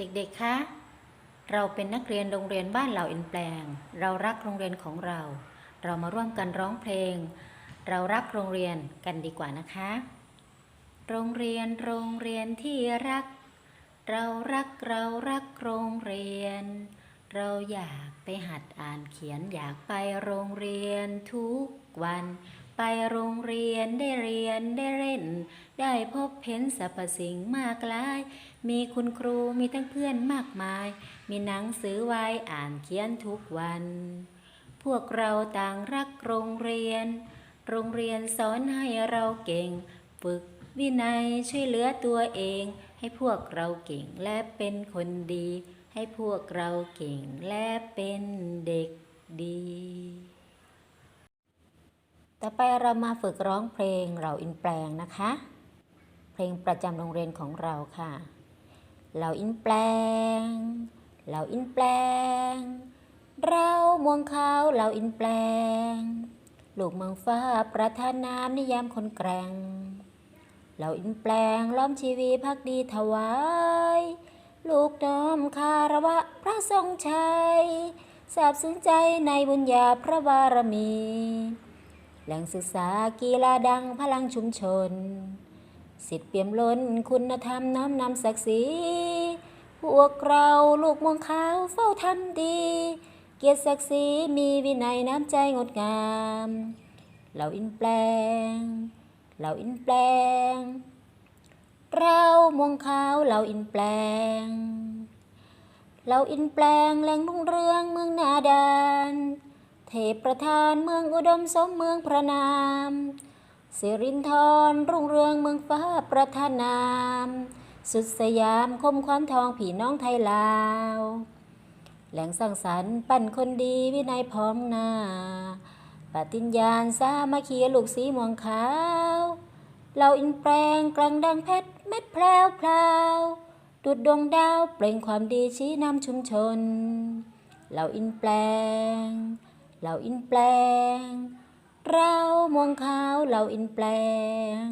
เด็กๆ คะ เราเป็นนักเรียนโรงเรียนบ้านเหล่าอินแปลง เรารักโรงเรียนของเรา เรามาร่วมกันร้องเพลง เรารักโรงเรียนกันดีกว่านะคะ โรงเรียนโรงเรียนที่รัก เรารักเรารักโรงเรียน เราอยากไปหัดอ่านเขียนอยากไปโรงเรียนทุกวัน ไปโรงเรียนได้เรียนได้เล่น ได้พบเห็นสรรพสิ่งมากมาย มีคุณครูมีทั้งเพื่อนมากมาย มีหนังสือไว้อ่านเขียนทุกวัน พวกเราต่างรักโรงเรียน โรงเรียนสอนให้เราเก่ง ฝึกวินัยช่วยเหลือตัวเอง ให้พวกเราเก่งและเป็นคนดี ให้พวกเราเก่งและเป็นเด็กดี อไปเรามาฝึกร้องเพลงเราอินแปลงนะคะ เพลงประจำโรงเรียนของเราค่ะ เราอินแปลง เราอินแปลง เรามวงขาวเราอินแปลง ลูกเมืองฟ้าประทานน้ำนิยามคนแกร่ง เราอินแปลงล้อมชีวีพักดีถวาย ลูกน้อมคารวะพระทรงชัยสาบซึ้งใจในบุญญาพระบารมี แหล่งศึกษากีฬาดังพลังชุมชน สิทธิเปี่ยมล้นคุณธรรมน้อมนำศักดิ์ศรีพวกเราลูกมวงขาวเฝ้าทำดี เกียรติศักดิ์ศรีมีวินัยน้ำใจงดงาม เราอินแปลง เราอินแปลง เรามวงขาวเราอินแปลง เราอินแปลงแหล่งรุ่งเรืองเมืองนาดาน เทพประธานเมืองอุดมสมเมืองพระนามสิรินทรรุ่งเรืองเมืองฟ้าประธานนาม สุดสยามคมขวัญทองผีน้องไทยลาว แหล่งสร้างสรรค์ปั้นคนดีวินัยพร้อมหน้าปฏิญญาณสามัคคีลูกสีม่วงขาว เราอินแปลงกลังดังเพชรเม็ดแพลวพลาวดุดดวงดาวเปล่งความดีชี้นำชุมชน เราอินแปลง เราอินแปลง เรามวงขาวเราอินแปลง